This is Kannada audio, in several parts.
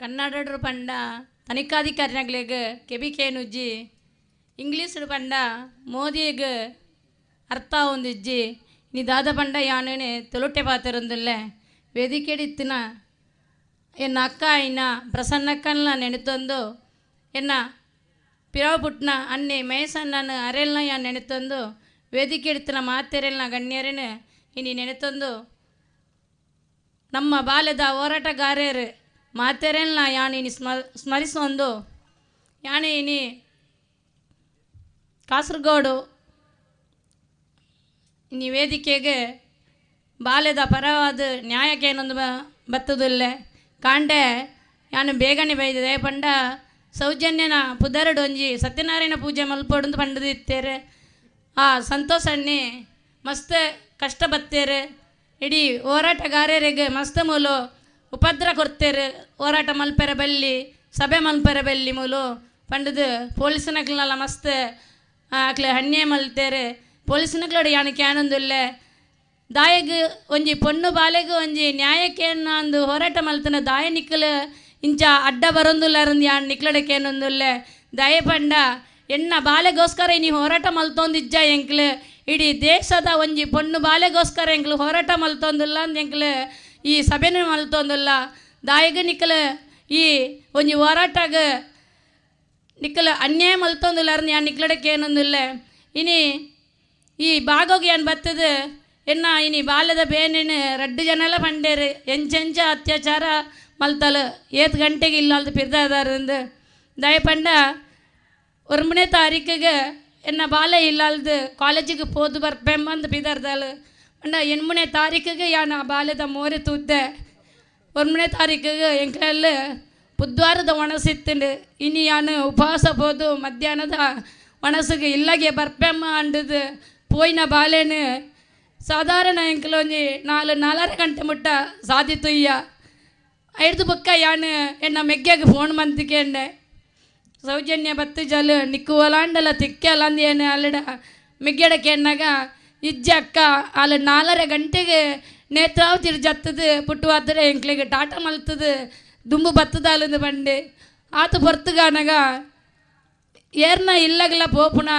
ಕನ್ನಡರು ಪಂಡ ತನಿಖಾಧಿಕಾರಿಗಳಿಗೆ ಕೇನುಜ್ಜಿ ಇಂಗ್ಲೀಷರು ಪಂಡ ಮೋದಿಗೆ ಅರ್ಥ ಹೊಂದಿಜ್ಜಿ ನೀ ದಾದ ಪಂಡ ಯಾನೇನೆ ತೊಲೊಟ್ಟೆ ಪಾತಿರೊಂದಿಲ್ಲ, ವೇದಿಕೆಡಿತ್ತಿನ ಎನ್ನ ಅಕ್ಕ ಇನ್ನ ಪ್ರಸನ್ನಕ್ಕನ್ನ ನೆನೆತಂದು ಎನ್ನ ಪಿರವ ಪುಟ್ನ ಅನ್ನಿ ಮೇಸಣ್ಣನ ಅರೆಲ್ನ ಯಾ ನೆನೆತಂದು ವೇದಿಕೆ ಇಡ್ತಿನ ಮಾತೆರೆಲ್ನ ಗಣ್ಯರನ್ನು ಇನಿ ನೆನೆತಂದು ನಮ್ಮ ಬಾಲ್ಯದ ಹೋರಾಟಗಾರರು ಮಾತೆರೆಲ್ನ ಯಾಣಿನಿ ಸ್ಮ ಸ್ಮರಿಸೊಂದು ಯಾಣಿನಿ ಕಾಸರಗೋಡು ಇನಿ ವೇದಿಕೆಗೆ ಬಾಲ್ಯದ ಪರವಾದ ನ್ಯಾಯಕ್ಕೆ ಏನೊಂದು ಬತ್ತದಿಲ್ಲ. ಕಾಂಡೆ ಯಾನು ಬೇಗನೆ ಬೈದಿದೆ. ಪಂಡ ಸೌಜನ್ಯನ ಪುದರಡು ಒಂಜಿ ಸತ್ಯನಾರಾಯಣ ಪೂಜೆ ಮಲ್ಪೊಡು ಪಂಡದಿತ್ತೇರೆ. ಆ ಸಂತೋಷಣ್ಣಿ ಮಸ್ತ್ ಕಷ್ಟ ಬತ್ತೇರೆ. ಇಡೀ ಹೋರಾಟಗಾರರಿಗೆ ಮಸ್ತ್ ಮೂಲು ಉಪದ್ರ ಕೊರ್ತೇರು, ಹೋರಾಟ ಮಲ್ಪೆರೆ ಬಲ್ಲಿ ಸಭೆ ಮಲ್ಪೆರೆ ಬಲ್ಲಿ ಮೂಲು. ಪಂಡದು ಪೊಲೀಸ್ನಕ್ಲೆಲ್ಲ ಮಸ್ತ್ ಆಕ್ಲೆ ಹಣ್ಣೆ ಮಲ್ತೇರೆ. ಪೊಲೀಸ್ನಕ್ಲೋಡು ಯಾನಕ್ಕೆ ಆನಂದಿಲ್ಲೆ ದಾಯಗ ಒಂಜಿ ಪೊಣ್ಣು ಬಾಲೆಗ್ ಒಂಜಿ ನ್ಯಾಯಕ್ಕೆ ಅಂದು ಹೋರಾಟ ಮಲ್ತನ ದಾಯ ನಿಕ್ಕಲು ಇಂಚ ಅಡ್ಡ ಬರೊಂದುಲ್ಲಾರಂದು ಯಾನ್ ನಿಕ್ಲಡಕ್ಕೆ ಕೇನೊಂದುಲ್ಲೆ ದಯ ಪಂಡ, ಎನ್ನ ಬಾಲೆಗೋಸ್ಕರ ಇನಿ ಹೋರಾಟ ಮಲ್ತೊಂದಿಜ್ಜ ಎಂಕ್ಲು. ಇಡೀ ದೇಶದ ಒಂಜಿ ಪೊಣ್ಣು ಬಾಲೆಗೋಸ್ಕರ ಎಂಕ್ಲು ಹೋರಾಟ ಮಲ್ತೊಂದುಲ್ಲ ಅಂದ್ ಎಂಕ್ಲು. ಈ ಸಭೆನ ಮಲ್ತೊಂದುಲ್ಲ ದಾಯಗ ನಿಕ್ಕಲು ಈ ಒಂಜಿ ಹೋರಾಟಗ ನಿಕ್ಕಲು ಅನ್ಯಾಯ ಮಲ್ತೊಂದುಲ್ಲಾರಂದು ಯಾನ್ ನಿಕ್ಲಡಕ್ಕೆ ಏನೊಂದುಲ್ಲ ಇನಿ ಈ ಬಾಗೋಗಿ ಏನು ಬರ್ತದೆ ಎನ್ನ ಇನಿ ಬಾಲ್ಯದ ಬೇನೇನು ರಡ್ಡು ಜನಲ ಪಂಡೇರು ಎಂಚೆಂಚ ಅತ್ಯಾಚಾರ ಮಲ್ತಲು ಏತ್ ಗಂಟೆಗೆ ಇಲ್ಲ ಅಂತ ಪಿರ್ದಾದಾರಂದು ದಯಪಂಡ ಒಂಬನೇ ತಾರೀಕಿಗೆ ಎನ್ನ ಬಾಲ್ಯ ಇಲ್ಲಲ್ದು ಕಾಲೇಜಿಗೆ ಪೋದು ಬರ್ಪೆಂಬಂದು ಅಂಡ ಎಣ್ಮೂನೇ ತಾರೀಕಿಗೆ ಯಾನ ಬಾಲ್ಯದ ಮೋರೆ ತೂದ್ದೆ. ಒಂಬನೇ ತಾರೀಕಿಗೆ ಎಂಕ್ಲಲ್ಲಿ ಬುಧವಾರದ ಒಣಸಿತ್ತಂಡು ಇನ್ನು ಯಾನು ಉಪವಾಸ ಹೋದು ಮಧ್ಯಾಹ್ನದ ಒಣಸಿಗೆ ಇಲ್ಲಗೆ ಬರ್ಪೆಮ್ಮ ಅಂಡದು ಪೋಯಿನ ಬಾಲೇನು. ಸಾಧಾರಣ ಎಂಕ್ಲೊಂಜಿ ನಾಲ್ ನಾಲ್ಕರ ಗಂಟೆ ಮುಟ್ಟ ಸಾಧಿತು ಇಯ್ಯ ಐದು ಬುಕ್ಕ ಯಾನು ಎನ್ನ ಮೆಗ್ಗೆಗೆ ಫೋನ್ ಮಂತಿಕೆಂಡೆ ಸೌಜನ್ಯ ಬತ್ತು ಜಲು ನಿಕ್ಕುವಲಾಂಡಲ ತಿಕ್ಕಲಂದು ಏನು ಅಲ್ಲಡ ಮೆಗ್ಗೆಡಕ್ಕೆ ಎನ್ನಾಗ ಇಜ್ಜಿ ಅಕ್ಕ ಅಲ್ಲಿ ನಾಲರ ಗಂಟೆಗೆ ನೇತ್ರಾವತಿ ಜತ್ತದು ಪುಟ್ಟು ಆದರೆ ಎಂಕ್ಲಿಗೆ ಟಾಟ ಮಲ್ತದು ದುಂಬು ಬತ್ತದ ಅಲ್ಲಿಂದ ಬಂಡೆ ಆತ ಬರ್ತಗಾನಗ ಏರ್ನ ಇಲ್ಲಗಲ ಪೋಪುಣ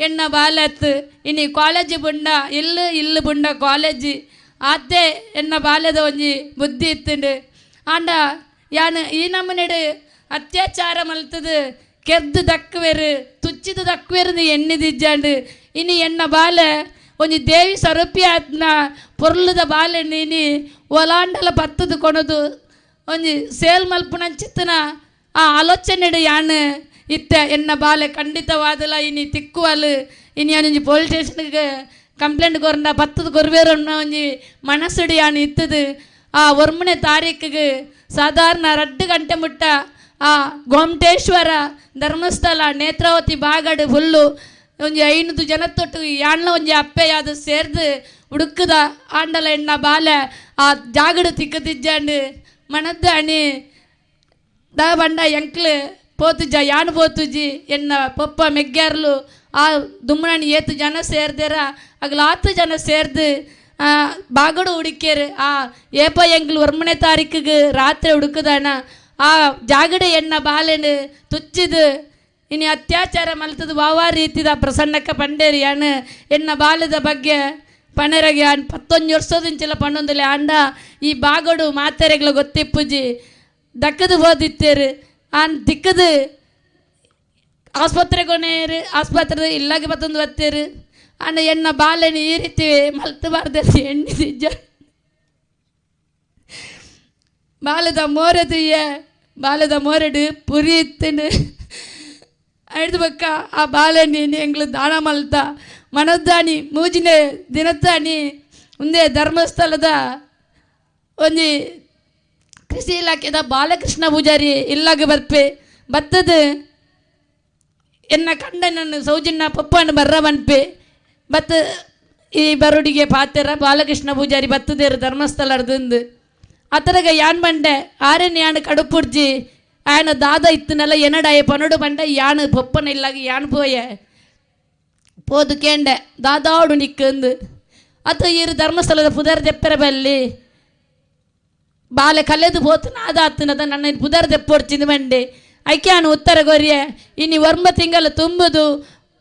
ಎನ್ನ ಬಾಲ್ಯತ್ ಇನಿ ಕಾಲೇಜ್ ಬುಂಡ ಇಲ್ಲು ಇಲ್ಲು ಬುಂಡ ಕಾಲೇಜ್ ಆತೆ ಎನ್ನ ಬಾಲ್ಯದ ಒಂಜಿ ಬುದ್ಧಿ ಇತ್ತುಂಡು ಆಂಡ ಯಾನು ಈ ನಮ್ಮನೆಡು ಅತ್ಯಾಚಾರ ಮಲ್ತದು ಕೆರ್ದು ದಕ್ಕುವೆರು ತುಚ್ಚಿದ ದಕ್ಕುವೆರು ಎಣ್ಣಿದಿಜ್ಜಾಂಡು ಇನಿ ಎನ್ನ ಬಾಲ ಒಂಜಿ ದೇವಿ ಸ್ವರೂಪಿ ಆತ್ನ ಪೊರ್ಲುದ ಬಾಲೆಣ್ಣು ಇನಿ ಒಲಾಂಡಲ ಪತ್ತದು ಕೊಣದು ಒಂಜಿ ಸೇಲ್ ಮಲ್ಪುನಂಚಿತ್ತನ ಆ ಆಲೋಚನೆ ಯಾನು ಇತ್ತ ಎನ್ನ ಬಾಲೆ ಖಂಡಿತವಾದಲ ಇನಿ ತಿಕ್ಕುವಲು ಇನಿ ಒಂಜಿ ಪೊಲೀಸ್ ಸ್ಟೇಷನ್ಗೆ ಕಂಪ್ಲೇಂಟ್ ಕೊರಂಡ ಪತ್ತದ ಕೊರ್ವೇರು ಒಂಜಿ ಮನಸ್ಸುಡು ಯಾನು ಇತ್ತದು ಆ ಒರ್ಮನೆ ತಾರೀಕಿಗೆ ಸಾಧಾರಣ ರಡ್ಡು ಗಂಟೆ ಮುಟ್ಟ ಆ ಗೊಮಟೇಶ್ವರ ಧರ್ಮಸ್ಥಳ ನೇತ್ರಾವತಿ ಬಾಗಡು ಫುಲ್ಲು ಒಂದು ಐನೂರು ಜನ ತೊಟ್ಟು ಯಾಣ್ಲ ಒಂದು ಅಪ್ಪೆ ಯಾವುದು ಸೇರ್ದು ಹುಡುಕದ ಆಂಡಲ ಎಣ್ಣ ಬಾಲೆ ಆ ಜಾಗಡು ತಿಕ್ಕತಿಜ್ಜಾಂಡು ಮಣದ್ದಾಣಿ ದ ಬಂಡ ಎಂಕ್ಲು పోతుజా యాను పోతుజి ఎన్న పొప్ప మెగ్గారులు ఆ దుమ్మనాన్ని ఏతు జన సేర్దేరా అగల ఆతు జన సేర్దు బాగుడు ఉడికేరు ఆ ఏప ఎంగులు ఒర్మనే తారీఖుకు రాత్రి ఉడుకుదానా ఆ జాగడు ఎన్న బాలేను తుచ్చిదు ಇನಿ ಅತ್ಯಾಚಾರ ಮಲ್ತದು ವಾವಾ ರೀತಿದ ಪ್ರಸನ್ನಕ್ಕ ಪಂಡೇರಿ ಯಾನು ಎನ್ನ ಬಾಲ್ಯದ ಬಗ್ಗೆ ಪಣರಗೆ ಆನ್ ಪತ್ತೊಂದು ವರ್ಷದಿಂಚಲ ಪಣ್ಣೊಂದಿಲ್ಲ ಅಂಡ ಈ ಬಾಗಡು ಮಾತೆರೆಗ್ಲ ಗೊತ್ತಿಪ್ಪುಜಿ ದಕ್ಕದು ಹೋದಿತ್ತೇರು ಆನ್ ದಿಕ್ಕದು ಆಸ್ಪತ್ರೆಗೆ ಕೊನೇರು ಆಸ್ಪತ್ರೆ ಇಲ್ಲಾಗೆ ಮತ್ತೊಂದು ಬತ್ತೇರು ಅಣ್ಣ ಎನ್ನ ಬಾಲೆನ ಈ ರೀತಿ ಮಲ್ತಬಾರ್ದು ಎಣ್ಣಿದಿಜ್ಜ ಬಾಲದ ಮೋರದಯ್ಯ ಬಾಲದ ಮೋರಡು ಪುರಿ ಇತ್ತನು ಐದು ಬಕ್ಕ ಆ ಬಾಲೆನಿ ಎಂಗ್ಲು ದಾನ ಮಲ್ತ ಮನದ್ದಾನಿ ಮೂಜಿನ ದಿನತ್ತಾನಿ ಮುಂದೆ ಧರ್ಮಸ್ಥಳದ ಒಂಜಿ ಕೃಷಿ ಇಲಾಖೆದ ಬಾಲಕೃಷ್ಣ ಪೂಜಾರಿ ಇಲ್ಲಾಗ ಬರ್ಪೆ ಬತ್ತದ ಎನ್ನ ಕಂಡ ನನ್ನ ಸೌಜನ್ಯ ಪಪ್ಪನ ಬರ್ರ ಬನ್ಪೆ ಬತ್ತ ಈ ಬರೋಡಿಗೆ ಪಾತೆರ ಬಾಲಕೃಷ್ಣ ಪೂಜಾರಿ ಬತ್ತದೇರು ಧರ್ಮಸ್ಥಳರ್ದಂದು ಅತರಗ ಯಾನ್ ಬಂಡೆ ಆರೇನ್ ಯಾನ್ ಕಡುಪುಡ್ಜಿ ఆయన దాద ఇత్తునెల ఎనడాయ పనుడు పంట యాను పొప్పన ఇల్లాగి యాను పోయే పోదు ಕೇಂಡೆ ದಾದಾಡು ನಿಕ್ಕಂದು ಅತ ಈರು ಧರ್ಮಸ್ಥಳದ ಪುದರ್ ತೆಪ್ಪರ ಬಲ್ಲಿ ಬಾಲೆ ಕಲೆದು పోతున్న ಅದಾತನದ ನನ್ನ ಪುದರ್ ತೆಪ್ಪೊಡ್ಚಿಂದು ಮಂಡೆ ಐಕ್ಯಾನು ಉತ್ತರ ಕೊರಿಯೆ ಇನಿ ಒರ್ಮ ತಿಂಗಳು ತುಂಬುದು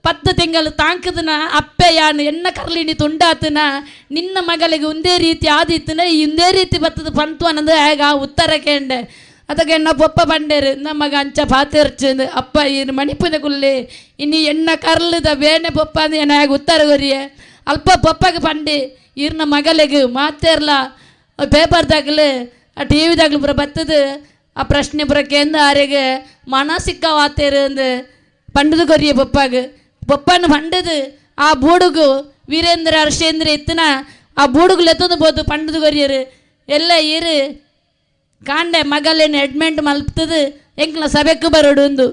ಪತ್ತು ತಿಂಗಳು ತಾಂಕದನ ಅಪ್ಪೆ ಯಾನು ಎನ್ನ ಕರ್ಲಿನಿ ತುಂಡಾತನ ನಿನ್ನ ಮಗಳಿಗೆ ಒಂದೇ ರೀತಿ ಆದಿತ್ತನ ಈ ಒಂದೇ ರೀತಿ ಬತ್ತದ ಪಂತು ಅನ್ನೋದು ಹೇಗ ಉತ್ತರ ಕೇಂಡೆ ಅದಕ್ಕೆ ಎನ್ನ ಪೊಪ್ಪ ಬಂಡೇರು ನಮ್ಮಗ ಅಂಚ ಪಾತಿರ್ಚಂದು ಅಪ್ಪ ಈ ಮಣಿಪುನ ಕುಲ್ಲಿ ಇನ್ನು ಎನ್ನ ಕರ್ಲದ ಬೇನೆ ಪೊಪ್ಪ ಅಂದ್ರೆ ಏನ ಹೇಗೆ ಉತ್ತರ ಕೊರಿಯೆ ಅಲ್ಪ ಪೊಪ್ಪಗೆ ಪಂಡಿ ಇರ್ನ ಮಗಳಿಗೆ ಮಾತೇರ್ಲ ಪೇಪರ್ದಾಗಲು ಆ ಟಿ ವಿದಾಗಲು ಪುರ ಬತ್ತದು ಆ ಪ್ರಶ್ನೆ ಪುರ ಕೇಂದ್ರ ಆರೆಗೆ ಮಾನಸಿಕ ವಾತೇರು ಅಂದು ಪಂಡದು ಕೊರಿಯ ಪೊಪ್ಪಾಗ ಪೊಪ್ಪನ ಪಂಡದು ಆ ಬೂಡುಗು ವೀರೇಂದ್ರ ಹರ್ಷೇಂದ್ರ ಇತ್ತನ ಆ ಬೂಡುಗುಲು ಎತ್ತದು ಬೋದು ಪಂಡದು ಕೊರಿಯರು ಎಲ್ಲ ಇರು ಕಾಂಡೆ ಮಗಲೇನು ಎಡ್ಮೆಂಟ್ ಮಲ್ತದು ಎಂಕ್ಲ ಸಭೆಕ್ಕೆ ಬರೋಡು ಒಂದು.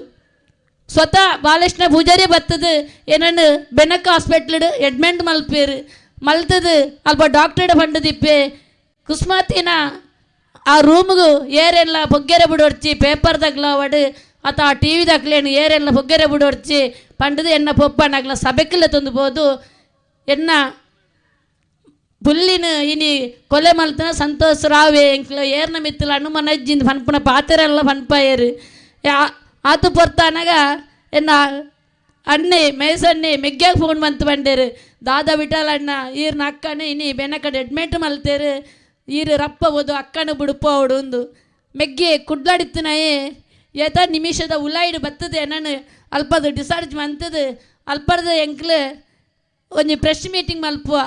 ಸ್ವತಃ ಬಾಲಕೃಷ್ಣ ಪೂಜಾರಿ ಬರ್ತದು, ಏನನ್ನು ಬೆನಕ್ ಹಾಸ್ಪಿಟ್ಲ್ ಎಡ್ಮೆಂಟ್ ಮಲ್ಪೇರು. ಮಲ್ತದು, ಅಲ್ಪ ಡಾಕ್ಟರ್ಡ್ ಪಂಡದಿಪ್ಪೆ ಕುಸ್ಮಾತಿನ ಆ ರೂಮ್ಗು ಏರೆಲ್ಲ ಬೊಗ್ಗೆರೆ ಬಿಡೋಡ್ಚಿ ಪೇಪರ್ ತಗ್ಲವಾಡು ಆತ ಆ ಟಿ ವಿದಾಗ್ಲೇನು ಏರೆಲ್ಲ ಬೊಗ್ಗೆರೆ ಬಿಡೋಡ್ಚಿ ಪಂಡದು ಎನ್ನ ಪೊಪ್ಪನಾಗ್ಲ ಸಭೆಕ್ಕಿಲ್ಲ ತಂದು ಎನ್ನ ಬುಲ್ಲಿನ ಇನಿ ಕೊಲೆ ಮಲ್ತನ ಸಂತೋಷ್ ರಾವೆ ಎಂಕ್ಲ ಏರ್ನ ಮಿತ್ತಲ ಹನುಮನ ಅಜ್ಜಿಂದ ಪನ್ಪುನ ಪಾತೆರೆಲ್ಲ ಪನ್ಪಾಯರು ಆತು ಪೊರ್ತಾನಾಗ ಎನ್ನ ಅಣ್ಣೆ ಮೇಸಣ್ಣೆ ಮೆಗ್ಗ್ಯಾಗ ಫೋನ್ ಬಂತು ಬಂಡೇರು ದಾದ ಬಿಟ್ಟಲ್ಲ ಅಣ್ಣ ಈರ್ನ ಅಕ್ಕನ ಇನಿ ಬೆನಕಡೆ ಅಡ್ಮಿಟ್ ಮಲ್ತೇರು ಈರು ರಪ್ಪ ಓದು ಅಕ್ಕನ ಬಿಡುಪ ಅವಡು ಒಂದು ಮೆಗ್ಗೆ ಕುಡ್ಲಾಡಿತ್ತನಾಯೇ ಏತ ನಿಮಿಷದ ಉಲಾಯಿಡು ಬರ್ತದೆ ನಾನು ಅಲ್ಪದು ಡಿಸಾರ್ಜ್ ಮಂತದು ಅಲ್ಪರ್ದು ಎಂಕ್ಲು ಒಂಜಿ ಪ್ರೆಸ್ ಮೀಟಿಂಗ್ ಮಲ್ಪುವ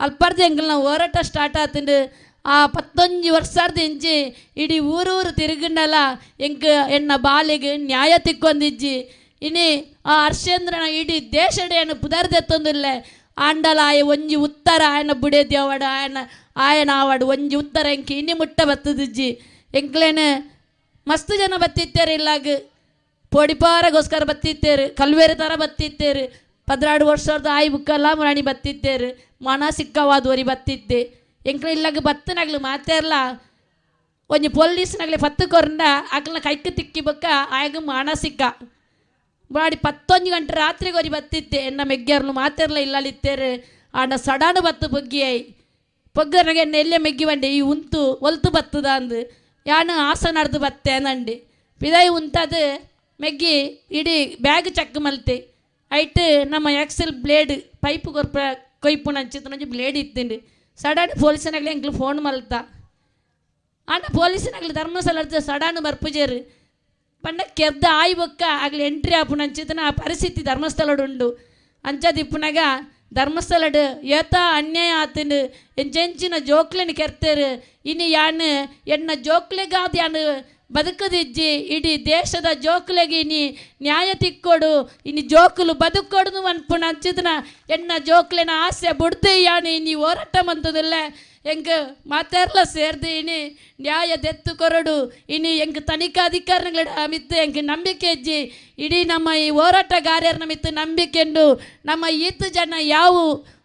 ಅಲ್ಪರ್ದು ಎಂಕ್ಲ್ನ ಹೋರಾಟ ಸ್ಟಾರ್ಟ್ ಆತುಂಡು ಆ ಪತ್ತೊಂಜಿ ವರ್ಷದ ಎಂಚಿ ಇಡೀ ಊರೂರು ತಿರುಗಿಂಡಲ ಎಂಕ್ ಎನ್ನ ಬಾಲಿಗೆ ನ್ಯಾಯ ತಿಕ್ಕೊಂದಿಜ್ಜಿ ಇನಿ ಆ ಹರ್ಷೇಂದ್ರನ ಇಡೀ ದೇಶಡೇನು ಪುದರ್ದೆತ್ತೊಂದಿಲ್ಲ ಆಂಡಲ ಆಯ ಒಂಜಿ ಉತ್ತರ ಆಯನ ಬುಡೇದಿ ಅವಡ ಆಯನ ಆಯನ ಆವಡು ಒಂಜಿ ಉತ್ತರ ಎಂಕಿ ಇನಿ ಮುಟ್ಟ ಬತ್ತದಿಜ್ಜಿ ಎಂಕ್ಲೇನು ಮಸ್ತ್ ಜನ ಬತ್ತಿತ್ತೇರು ಇಲ್ಲಾಗ ಪೊಡಿಪಾರಗೋಸ್ಕರ ಬತ್ತಿತ್ತೇರು ಕಲ್ವೇರಿ ಥರ ಬತ್ತಿತ್ತೇರು ಪದ್ರಾಡು ವರ್ಷದ ಆಯಿ ಬುಕ್ಕಲ್ಲ ಮುರಾಣಿ ಬತ್ತಿದ್ದೇರು. ಮನ ಸಿಕ್ಕವಾದವರಿ ಬತ್ತಿದ್ದೆ. ಎಂಕ್ಲ ಇಲ್ಲಾಗ ಬತ್ತನಾಗ್ಲು ಮಾತೇರ್ಲ ಒಂಜಿ ಪೊಲೀಸ್ನಾಗ್ಲಿ ಪತ್ತು ಕೊರಂಡ ಅಕ್ಲ ಕೈಕ್ ತಿಕ್ಕಿ ಬೊಕ್ಕ ಆಯಗ ಸಿಕ್ಕ. ಬಾಡಿ ಪತ್ತೊಂದು ಗಂಟೆ ರಾತ್ರಿಗೆ ಒರಿ ಬತ್ತಿದ್ದೆ. ಎನ್ನ ಮೆಗ್ಗ್ಯಾರ್ಲು ಮಾತೇರ್ಲ ಇಲ್ಲಲಿತ್ತೇರು. ಆಂಡ ಸಡಾನು ಬತ್ತು ಬೊಗ್ಗಿಯಾಯಿ ಪೊಗ್ಗರಗೆ ಎನ್ನ ಎಲ್ಲೆ ಮೆಗ್ಗಿ ಬಂಡೆ? ಈ ಉಂತು ಒಲ್ತು ಬತ್ತದ ಅಂದು. ಯಾನು ಆಸ ನಡೆದು ಬತ್ತೆ ಅಂದಂಡಿ. ಪಿದಾಯಿ ಉಂತದು ಮೆಗ್ಗಿ ಇಡೀ ಬ್ಯಾಗ್ ಚಕ್ ಮಲ್ತೆ. ಐಟ್ ನಮ್ಮ ಎಕ್ಸೆಲ್ ಬ್ಲೇಡ್ ಪೈಪ್ ಕೊರ್ಪ ನಂಚಿತ್ತು ಅಂಚಿತ್ತು ಬ್ಲೇಡ್ ಇತ್ತಂಡು. ಸಡನ್ ಪೊಲೀಸನಾಗಲಿ ಎಂಕ್ಲು ಫೋನ್ ಮಲ್ತ. ಆಂಡ ಪೊಲೀಸನಾಗಲಿ ಧರ್ಮಸ್ಥಳ ಸಡಾನು ಬರ್ಪುಜೇರು. ಪಂಡ ಕೆದ್ದ ಆಯ್ ಬೊಕ್ಕ, ಆಗಲಿ ಎಂಟ್ರಿ ಆಪುನ ಅಂಚಿತನ ಆ ಪರಿಸ್ಥಿತಿ ಧರ್ಮಸ್ಥಳಡು ಉಂಡು ಅಂಚದಿಪ್ಪುನಾಗ ಧರ್ಮಸ್ಥಳಡು ಏತ ಅನ್ಯಾಯ ಆತಂಡು ಎಂಚೆಂಚಿನ ಜೋಕ್ಲೆನ ಕೆರ್ತೇರು. ಇನ್ನು ಯಾನು ಎನ್ನ ಜೋಕ್ಲೆಗಾದ ಯಾನು ಬದುಕದಿಜ್ಜಿ, ಇಡೀ ದೇಶದ ಜೋಕ್ಲೆಗೆ ನೀ ನ್ಯಾಯ ತಿಕ್ಕೊಡು. ಇನಿ ಜೋಕುಲು ಬದುಕೊಡು ಅನ್ಪುಣ ಅಂಚಿದನ ಎನ್ನ ಜೋಕ್ಲೆನ ಆಸೆ ಬುಡ್ದು ನೀ ಹೋರಾಟ ಮಂತದಿಲ್ಲ. ಹೆಂಗ ಮಾತಾರ್ಲ ಸೇರ್ದು ಇನಿ, ನ್ಯಾಯ ದೆತ್ತು ಕೊರಡು. ಇನಿ ತನಿಖಾ ತನಿಖಾಧಿಕಾರಿಗಳ ಮಿತ್ತು ಎಂಗ್ ನಂಬಿಕೆ ಇಜ್ಜಿ. ಇಡೀ ನಮ್ಮ ಈ ಹೋರಾಟಗಾರ್ಯರ ಮಿತ್ತು ನಂಬಿಕೆಂಡು ನಮ್ಮ ಈತ ಜನ ಯಾವ?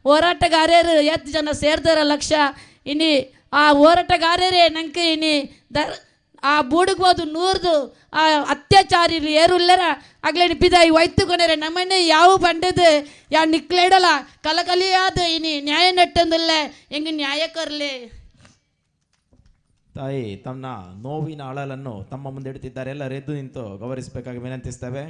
ಹೋರಾಟಗಾರ್ಯರು ಎತ್ತು ಜನ ಸೇರ್ದಾರ ಲಕ್ಷ. ಇನಿ ಆ ಹೋರಾಟಗಾರರೇ ನಂಗೆ ಇನಿ ದರ್ ಆ ಬೂಡಿಗೆ ಹೋದು ನೂರ್ದು, ಆ ಅತ್ಯಾಚಾರಿ ಏರುಲ್ಲರ ಆಗ್ಲೇ ವೈತ್ತು ಕೊನೆರೆ ನಮ್ಮನೆ ಯಾವ ಬಂಡದು ಯಾ ನಿಕ್ಲೇಡಲ್ಲ ಕಲಕಲಿಯಾದ ಇನಿ ನ್ಯಾಯ ನೆಟ್ಟಂದಿಲ್ಲ, ಹೆಂಗೆ ನ್ಯಾಯ ಕರ್ಲಿ? ತಾಯಿ, ತಮ್ಮ ನೋವಿನ ಅಳಲನ್ನು ತಮ್ಮ ಮುಂದೆ ಇಡುತ್ತಿದ್ದಾರೆ. ಎಲ್ಲರೂ ಎದ್ದು ನಿಂತು ಗೌರವಿಸಬೇಕಾಗಿ ವಿನಂತಿಸ್ತೇವೆ.